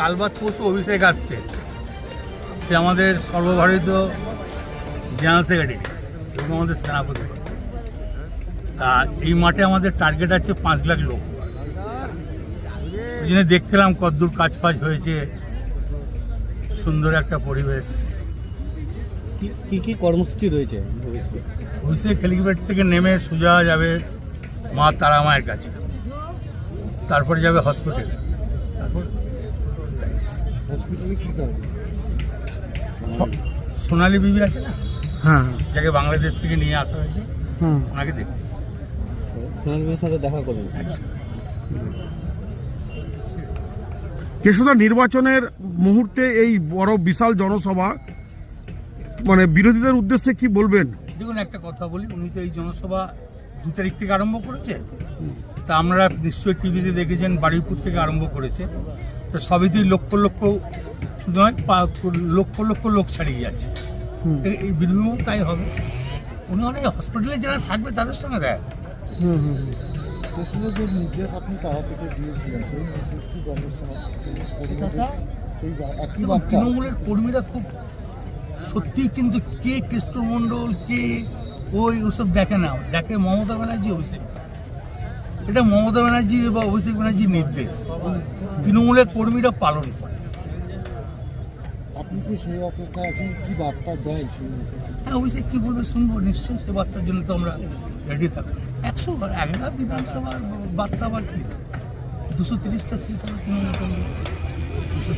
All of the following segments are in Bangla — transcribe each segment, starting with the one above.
কালবাদ পশু অভিষেক আসছে। সে আমাদের সর্বভারতীয় জেনারেল সেক্রেটারি এবং আমাদের সেনাপতি। তা এই মাঠে আমাদের টার্গেট আছে পাঁচ লাখ লোক। ওই জন্য দেখছিলাম কতদূর কাজ ফাজ হয়েছে। সুন্দর একটা পরিবেশ। কি- কি কর্মসূচি রয়েছে? ভবিষ্যতে? অভিষেক হেলিপ্যাড থেকে নেমে সোজা যাবে মা তারা মায়ের কাছে। তারপরে যাবে হসপিটালে তারপর? হসপিটালে কি সোনালী বিবি আছে না? হ্যাঁ। যাকে বাংলাদেশ থেকে নিয়ে আসা হয়েছে। হুম। ওনাকে দেখতে সোনাল মেয়ের সাথে দেখা করবেন কেশুদা নির্বাচনের মুহূর্তে এই বড় বিশাল জনসভা মানে বিরোধীদের উদ্দেশ্যে কি বলবেন? দেখুন একটা কথা বলি উনি তো এই জনসভা দু তারিখ থেকে আরম্ভ করেছে। তা আমরা নিশ্চয়ই টিভিতে দেখেছেন বারুইপুর থেকে আরম্ভ করেছে। তো সবেতেই লক্ষ লক্ষ শুধু নয় লক্ষ লক্ষ লোক ছাড়িয়ে যাচ্ছে। এই বীরভূমেও তাই হবে। উনি অনেক হসপিটালে যারা থাকবে তাদের সঙ্গে দেয় তৃণমূলের কর্মীরা খুব সত্যি কিন্তু কে কৃষ্ণমণ্ডল কে ওই ওসব দেখে না। দেখে মমতা ব্যানার্জি অভিষেক। এটা মমতা ব্যানার্জি বা অভিষেক ব্যানার্জির নির্দেশ। তৃণমূলের কর্মীরা পালন করে। আপনি কি সেই অপেক্ষায় আছেন? কি বার্তা দেয় হ্যাঁ অভিষেক কি বলবে শুনব নিশ্চয়ই সে বার্তার জন্য তো আমরা রেডি থাকব। একশো এগারো বিধানসভার বার্তা আবার কি? দুশো তিরিশটা সিট তৃণমূল দুশো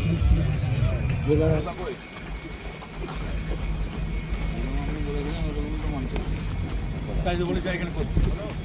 তাই করতে। হবে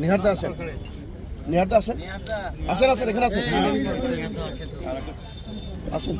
নিহারদা আসেন। নিহারদা আসেন? আসেন আসেন এখানে আসেন। আসেন।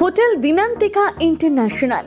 Hotel Dinantika international.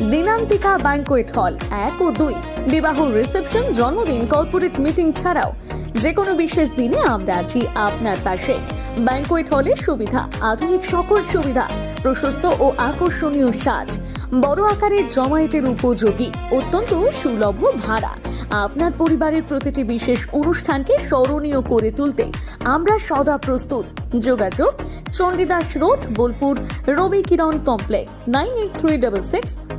Dinantika banquet hall এক ও দুই। বিবাহ রিসেপশন, জন্মদিন, কর্পোরেট মিটিং ছাড়াও যে কোনো বিশেষ দিনে আমরা আছি আপনার পাশে। ব্যাংকোয়েট হলের সুবিধা, আধুনিক সকল সুবিধা, প্রশস্ত ও আকর্ষণীয় সাজ, বড় আকারের জমায়েতের উপযোগী, অত্যন্ত সুলভ ভাড়া। আপনার পরিবারের প্রতিটি বিশেষ অনুষ্ঠানকে স্মরণীয় করে তুলতে আমরা সদা প্রস্তুত। যোগাযোগ, Chandidas road, Bolpur Robi Kiran complex, nine eight three double six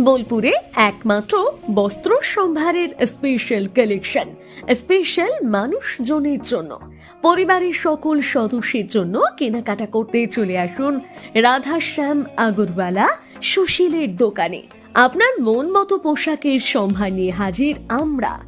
বোলপুরে একমাত্র বস্ত্র সম্ভারের স্পেশাল কালেকশন স্পেশাল মানুষজনের জন্য। পরিবারের সকল সদস্যের জন্য কেনাকাটা করতে চলে আসুন রাধাশ্যাম আগরওয়ালা সুশীলের দোকানে। আপনার মন মতো পোশাকের সম্ভার নিয়ে হাজির আমরা।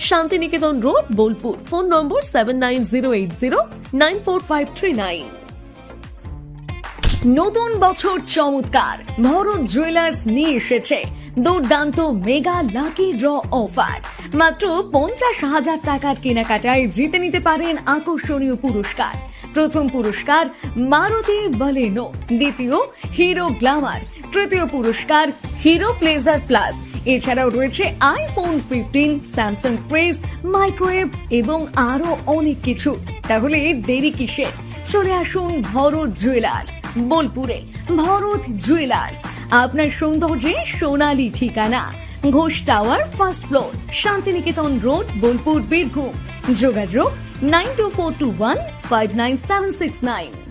Santiniketan road, Bolpur. Phone number seven nine zero eight zero nine four five three nine নতুন বছর চমৎকার। ভরত জুয়েলার্স নিয়ে এসেছে। দুর্দান্ত মেগা লাকি ড্র অফার। মাত্র পঞ্চাশ হাজার টাকার কেনাকাটায় জিতে নিতে পারেন আকর্ষণীয় পুরস্কার। প্রথম পুরস্কার মারুতি বলেনো। দ্বিতীয় হিরো গ্ল্যামার। তৃতীয় পুরস্কার হিরো প্লেজার প্লাস। এছাড়াও রয়েছে iPhone fifteen Samsung fridge microwave এবং আরও অনেক কিছু। তাহলে দেরি কিসের? চলে আসুন ভরত জুয়েলার্স বোলপুরে। ভরত জুয়েলার্স আপনার সৌন্দর্যে সোনালী ঠিকানা। Ghosh tower first floor Santiniketan road Bolpur, Birbhum. যোগাযোগ nine two four two one five nine seven six nine